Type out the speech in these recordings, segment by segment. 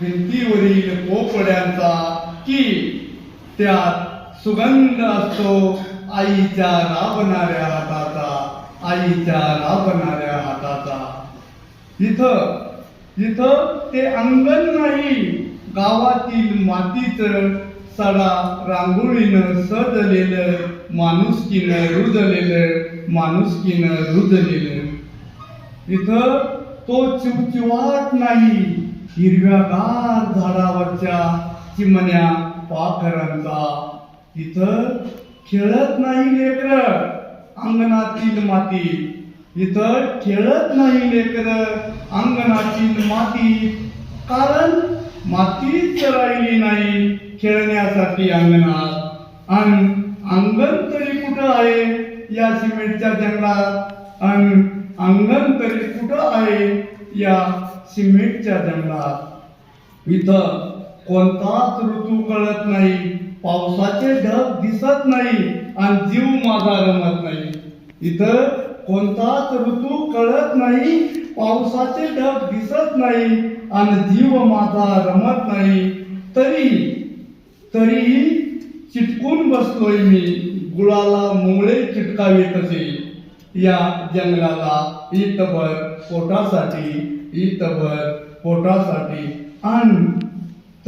भिंतीवरील पोपड्यांचा की त्यात सुगंध असतो आईच्या राबणाऱ्या हाताचा आईच्या राबणाऱ्या हाताचा. इथं इथं ते अंगण नाही गावातील मातीच सडा रांगोळीनं सजलेलं माणुसकीनं रुजलेलं माणुसकीनं रुजलेलं. इथं तो चिवचिवाट नाही हिरव्यागार झाडावरच्या चिमण्या पाखरांचा. इथं खेळत नाही लेकर अंगणातील माती. इथं खेळत नाही लेकर अंगणातील माती. कारण मातीच राहिली नाही खेळण्यासाठी अंगणात. आणि अंगण तरी कुठं आहे या सिमेंटच्या जंगलात? आणि अंगण तरी कुठं आहे या सिमेंटच्या जंगलात इथं कोणताच ऋतू कळत नाही पावसाचे ढग दिसत नाही आणि जीव माझा रमत नाही. इथं कोणताच ऋतू कळत नाही पावसाचे ढग दिसत नाही आणि जीव माझा रमत नाही. तरी तरीही चिटकून बसलोय मी गुळाला मुंगळे चिटकावे तसे या जंगलाला इतभर पोटासाठी इतभर पोटासाठी. आणि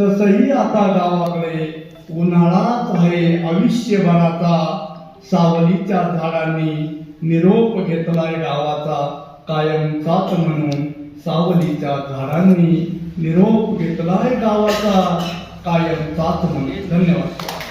तसही आता गावाकडे उन्हाळाच आहे आयुष्यभराचा सावलीच्या झाडांनी निरोप घेतलाय गावाचा कायमचाच म्हणून सावलीच्या झाडांनी निरोप घेतलाय गावाचा कायमचाच म्हणून. धन्यवाद.